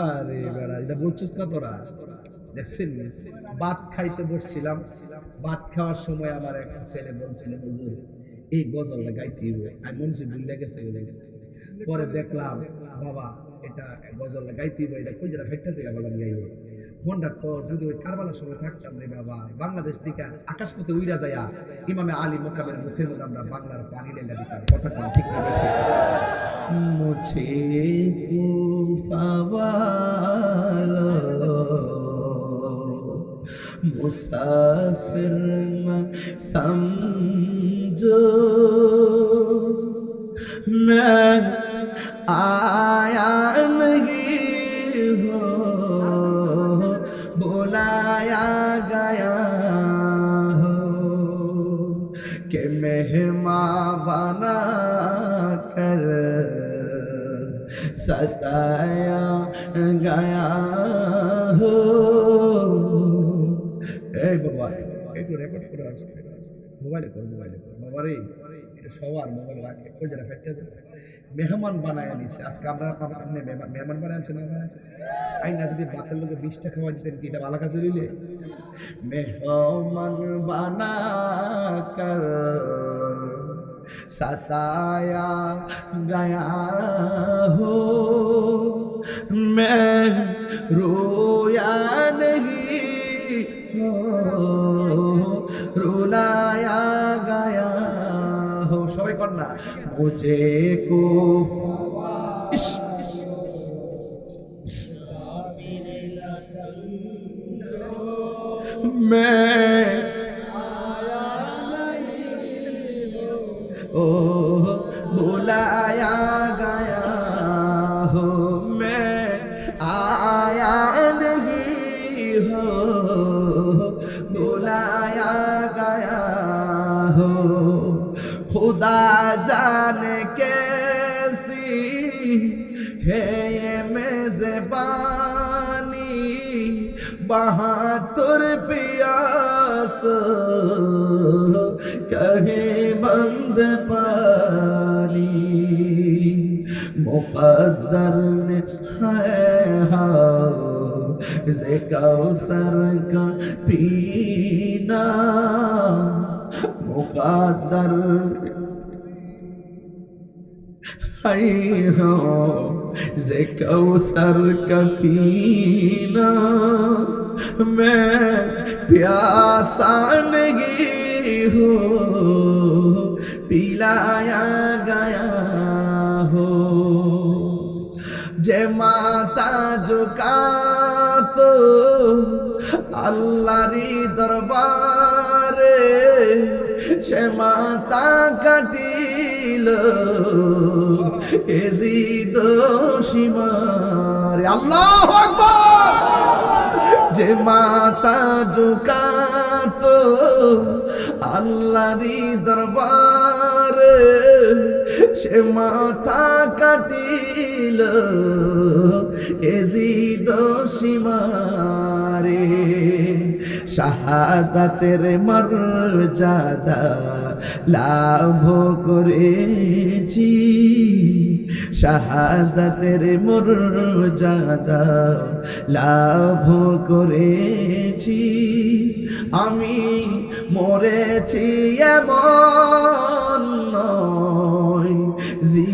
আরে বেড়া, এটা বলছিস না তোরা? দেখছেন? ভাত খাইতে বসছিলাম। ভাত খাওয়ার সময় আমার একটা ছেলে বলছিল, হুজুর, এই গজলটা গাইতে আমি মনে ভুলে গেছে পরে দেখলাম, বাবা, এটা গজলটা গাইতে এটা ফেটটা জায়গা বাগান গাইলে মনটা তো যদি ওই কারবালার সময় থাকতাম রে বাবা, বাংলাদেশ থেকে আকাশ পথে উইরা যায়া ইমামে আলী মোকামের মুখের মধ্যে আমরা বাংলার পানি লেলা দিতাম। কথা কম ঠিক না? মুছে মুসাওয়ালো মুসাফির মা সমজো। মা আয়া নহি হো। বোলায়া গয়া হো। কে মেহমা বানা কর। सताया गया हो এই বাবা একটু রেকর্ড করে আসতে মোবাইলে কর মোবাইলে কর বাবা রে এটা সবার মোবাইল রাখে কই যারা ফেটে যায় মেহমান বানায় আনিছে আজকে আমরা আপনি মেহমান মেহমান বানায় আনছেন না বানায় আনছেন আই না যদি বাতের লোকে বিশটা খাওয়া দিতেন কি এটা ভালো কাজে রইলে মেহমান বানা কর सताया गया हो मैं रोया नहीं हो रुलाया गया हो সবাই কর না মুঝে কো ইস, ইস। मैं ओ बुलाया गया हो मैं आया नहीं हो बुलाया गया हो खुदा जाने कैसी है ये मेजबानी बहातुर پاس کہیں بند پالی مقدر میں ہے ہاں سر کا پینا۔ مقدر ہے ہاں زکو سر کا پینا۔ میں प्यासा नहीं हो पिलाया गया हो যে মাতা জোকা তো আল্লাহরি দরবারে সে মাতা কাটিল এজিদ সীমারে আল্লাহ আকবার যে মাতা জোকাতো আল্লাহরি দরবারে সে মাথা কাটিল এজিদ সীমারে। শাহাদাতের মর্যাদা লাভ করেছি শাহাদাতের মর্যাদা লাভ করেছি। আমি মরেছি এমন নয় জি